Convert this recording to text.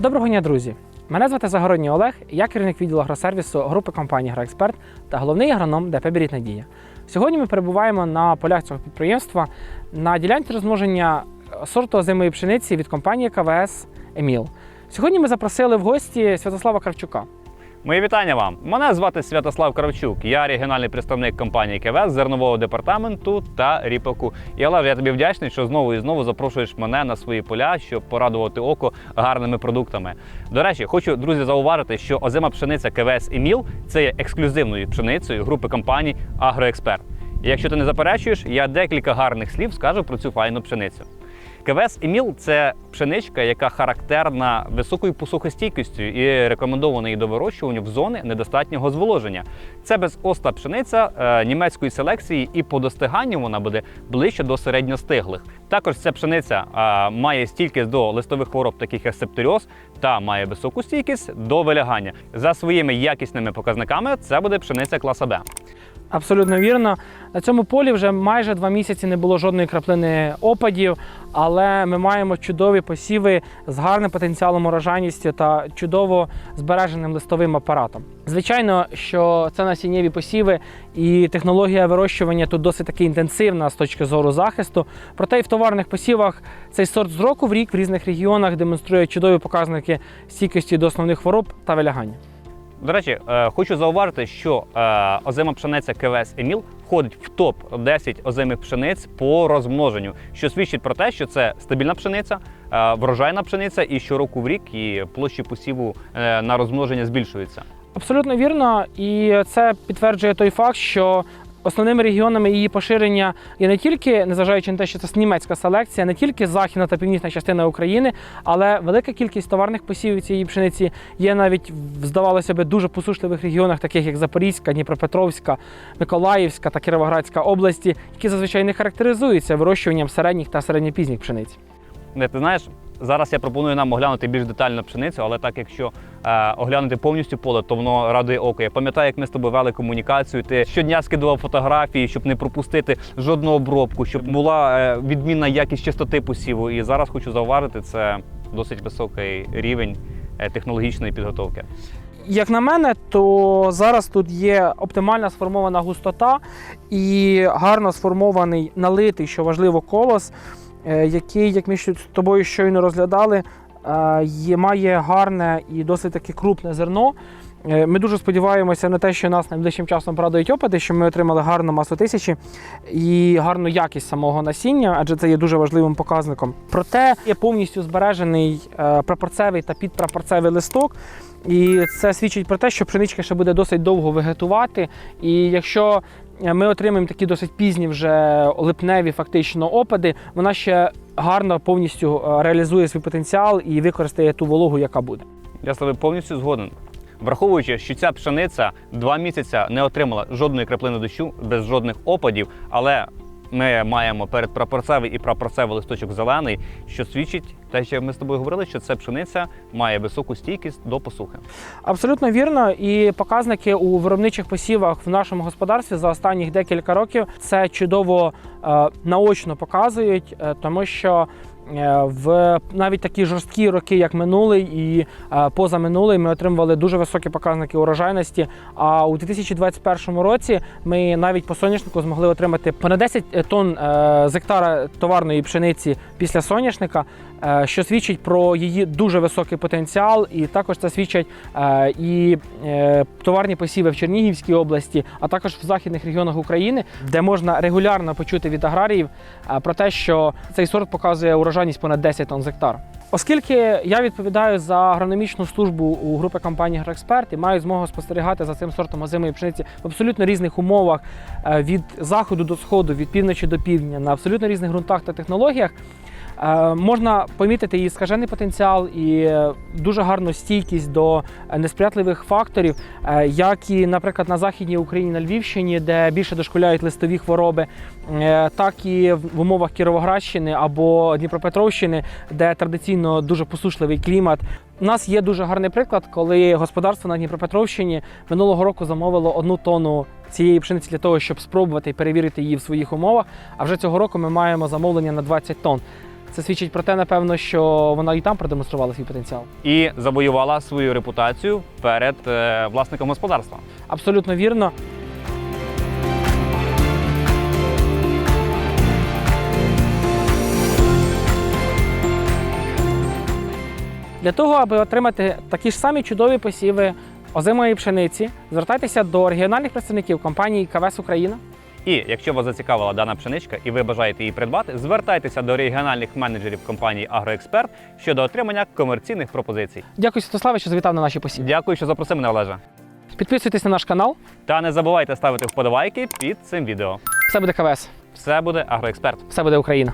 Доброго дня, друзі! Мене звати Загородній Олег, я керівник відділу агросервісу групи компанії Граексперт та головний агроном ДП «Беріть Надія. Сьогодні ми перебуваємо на полях цього підприємства на ділянці розмноження сорту озимої пшениці від компанії КВС Еміл. Сьогодні ми запросили в гості Святослава Кравчука. Мої вітання вам. Мене звати Святослав Кравчук. Я регіональний представник компанії КВС зернового департаменту та ріпаку. І Олег, я тобі вдячний, що знову і знову запрошуєш мене на свої поля, щоб порадувати око гарними продуктами. До речі, хочу друзі зауважити, що озима пшениця КВС Еміл це є ексклюзивною пшеницею групи компаній Агроексперт. І якщо ти не заперечуєш, я декілька гарних слів скажу про цю файну пшеницю. КВС Еміл це пшеничка, яка характерна високою посухостійкістю і рекомендована її до вирощування в зони недостатнього зволоження. Це безоста пшениця е, німецької селекції, і по достиганню вона буде ближче до середньостиглих. Також ця пшениця е, має стійкість до листових хвороб, таких як септоріоз, та має високу стійкість до вилягання. За своїми якісними показниками це буде пшениця класа Б. Абсолютно вірно. На цьому полі вже майже два місяці не було жодної краплини опадів, але ми маємо чудові посіви з гарним потенціалом урожайністю та чудово збереженим листовим апаратом. Звичайно, що це насіннєві посіви, і технологія вирощування тут досить таки інтенсивна з точки зору захисту. Проте і в товарних посівах цей сорт з року в рік в різних регіонах демонструє чудові показники стійкості до основних хвороб та вилягання. До речі, е, хочу зауважити, що е, озима пшениця КВС Еміл входить в топ 10 озимих пшениць по розмноженню, що свідчить про те, що це стабільна пшениця, е, врожайна пшениця, і щороку в рік і площі посіву на розмноження збільшуються. Абсолютно вірно, і це підтверджує той факт, що основними регіонами її поширення є не тільки, незважаючи на те, що це німецька селекція, не тільки західна та північна частина України, але велика кількість товарних посівів цієї пшениці є навіть здавалося би дуже посушливих регіонах, таких як Запорізька, Дніпропетровська, Миколаївська та Кіровоградська області, які зазвичай не характеризуються вирощуванням середніх та середньопізніх пшениць. Не, ти знаєш, зараз я пропоную нам оглянути більш детально пшеницю, але так якщо е, оглянути повністю поле, то воно радує око. Я пам'ятаю, як ми з тобою вели комунікацію. Ти щодня скидував фотографії, щоб не пропустити жодну обробку, щоб була е, відмінна якість чистоти посіву. І зараз хочу зауважити, це досить високий рівень е, технологічної підготовки. Як на мене, то зараз тут є оптимальна сформована густота і гарно сформований налитий, що важливо, колос, який, як ми з тобою щойно розглядали, е, є, має гарне і досить таки крупне зерно. Е, Ми дуже сподіваємося на те, що нас найближчим часом порадують опади, що ми отримали гарну масу тисячі і гарну якість самого насіння, адже це є дуже важливим показником. Проте є повністю збережений е, прапорцевий та підпрапорцевий листок. І це свідчить про те, що пшеничка ще буде досить довго вегетувати. І якщо е, ми отримаємо такі досить пізні вже липневі фактично опади, вона ще гарно повністю е, реалізує свій потенціал і використає ту вологу, яка буде. Я з тобою повністю згоден. Враховуючи, що ця пшениця два місяці не отримала жодної краплини дощу без жодних опадів, але ми маємо передпрапорцевий і прапорцевий листочок зелений, що свідчить те, що ми з тобою говорили, що це пшениця має високу стійкість до посухи. Абсолютно вірно. І показники у виробничих посівах в нашому господарстві за останніх декілька років це чудово е, наочно показують, е, тому що. Е, В навіть такі жорсткі роки, як минулий і е, позаминулий, ми отримували дуже високі показники урожайності. А у 2021 році ми навіть по соняшнику змогли отримати понад 10 тонн е, з гектара товарної пшениці після соняшника, що свідчить про її дуже високий потенціал, і також це свідчать і товарні посіви в Чернігівській області, а також в західних регіонах України, де можна регулярно почути від аграріїв про те, що цей сорт показує урожайність понад 10 тонн з гектар. Оскільки я відповідаю за агрономічну службу у групи компанії «Агроексперт» і маю змогу спостерігати за цим сортом озимої пшениці в абсолютно різних умовах е, від заходу до сходу, від півночі до півдня, на абсолютно різних ґрунтах та технологіях, можна помітити її скажений потенціал і е, дуже гарну стійкість до е, несприятливих факторів, е, як і, наприклад, на Західній Україні на Львівщині, де більше дошкуляють листові хвороби, е, так і в умовах Кіровоградщини або Дніпропетровщини, де традиційно дуже посушливий клімат. У нас є дуже гарний приклад, коли господарство на Дніпропетровщині минулого року замовило одну тонну цієї пшениці для того, щоб спробувати і перевірити її в своїх умовах. А вже цього року ми маємо замовлення на 20 тонн. Це свідчить про те, напевно, що вона і там продемонструвала свій потенціал. І завоювала свою репутацію перед е, власником господарства. Абсолютно вірно. Для того, аби отримати такі ж самі чудові посіви озимої пшениці, звертайтеся до регіональних представників компанії КВС Україна. І якщо вас зацікавила дана пшеничка і ви бажаєте її придбати, звертайтеся до регіональних менеджерів компанії Агроексперт щодо отримання комерційних пропозицій. Дякую, Святославе, що завітав на наші посіви. Дякую, що запросив мене, Олежа. Підписуйтесь на наш канал. Та не забувайте ставити вподобайки під цим відео. Все буде КВС, Все буде Агроексперт. все буде Україна.